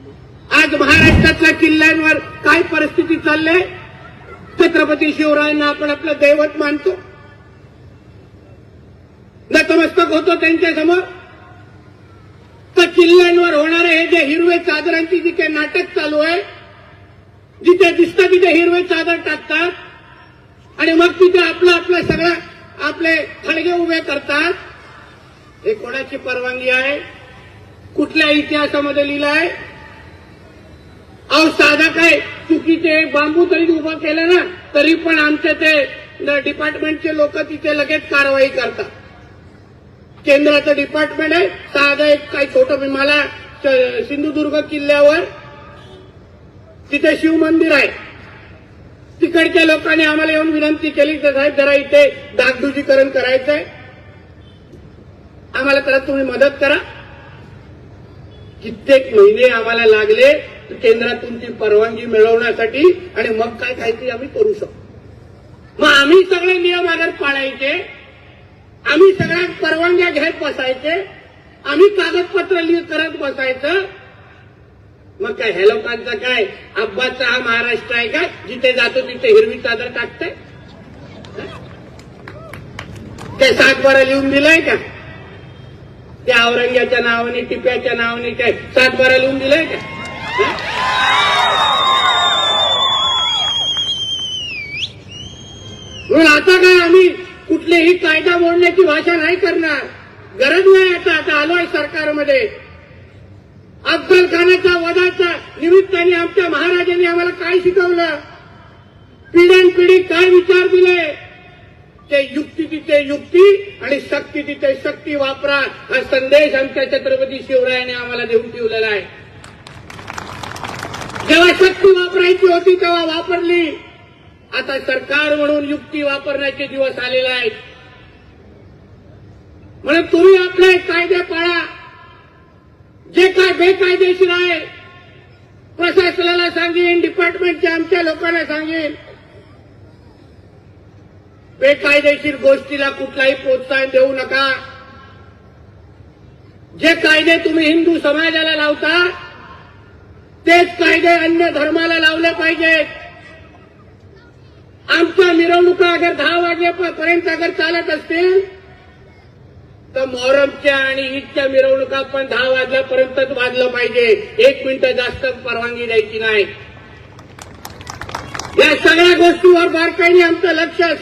आज महाराष्ट्रातल्या किल्ल्यांवर काय परिस्थिती चालली छत्रपती शिवरायांना आपण आपलं दैवत मानतो. नतमस्तक होतो त्यांच्यासमोर. तर किल्ल्यांवर होणारे हे जे हिरवे चादरांची जी काही नाटक चालू आहे जिथे दिसतं तिथे हिरवे चादर टाकतात आणि मग तिथे आपलं आपलं सगळं आपले खडगे उभे करतात. हे कोणाची परवानगी आहे? कुठल्या इतिहासामध्ये लिहिलं आहे? अहो साधा काय चुकीचे बांबू तरी उभं केलं ना तरी पण आमचे ते डिपार्टमेंटचे लोक तिथे लगेच कारवाई करतात. केंद्राचं डिपार्टमेंट आहे साधं एक काही छोटं मला सिंधुदुर्ग किल्ल्यावर तिथे शिवमंदिर आहे. तिकडच्या लोकांनी आम्हाला येऊन विनंती केली तर साहेब जरा इथे डागडुजीकरण करायचंय. आम्हाला त्याला तुम्ही मदत करा. कित्येक महिने आम्हाला लागले केंद्रातून ती परवानगी मिळवण्यासाठी आणि मग काय काहीतरी आम्ही करू शकतो. मग आम्ही सगळे नियम अगर पाळायचे आम्ही सगळ्या परवानग्या घेत बसायचे आम्ही कागदपत्र करत बसायचं. मग काय ह्या लोकांचा काय अब्बाचा हा महाराष्ट्र आहे का? जिथे जातो तिथे हिरवी चादर टाकते? ते सातबारा लिहून दिलंय का? त्या औरंग्याच्या नावाने टिप्याच्या नावाने काय सातबारा लिहून दिलंय का? म्हणून आता काय आम्ही कुठलेही कायदा मोडण्याची भाषा नाही करणार. गरज नाही आता आता आलोय सरकारमध्ये. अफजल खानाच्या वधाच्या निमित्ताने आमच्या महाराजांनी आम्हाला काय शिकवलं? पिढ्यानपिढी काय विचार दिले? ते युक्ती तिथे युक्ती आणि शक्ती तिथे शक्ती वापरा हा संदेश आमच्या छत्रपती शिवरायाने आम्हाला देऊन ठेवलेला आहे. जेव्हा शक्ती वापरायची होती तेव्हा वापरली. आता सरकार म्हणून युक्ती वापरण्याचे दिवस आलेले आहेत. म्हणून तुम्ही आपले कायदे पाळा. जे काय बेकायदेशीर आहे प्रशासनाला सांगेन डिपार्टमेंटच्या आमच्या लोकांना सांगेन. बेकायदेशीर गोष्टीला कुठलाही प्रोत्साहन देऊ नका. जे कायदे तुम्ही हिंदू समाजाला लावता तेच कायदे अन्य धर्माला लावले पाहिजेत. आमच्या मिरवणुका अगर दहा वाजेपर्यंत अगर चालत असतील तर मोहरमच्या आणि ईदच्या मिरवणुका पण दहा वाजल्यापर्यंतच वाजलं पाहिजे. एक मिनिटं जास्त परवानगी द्यायची नाही. या सगळ्या गोष्टीवर बारकाईने आमचं लक्ष असेल.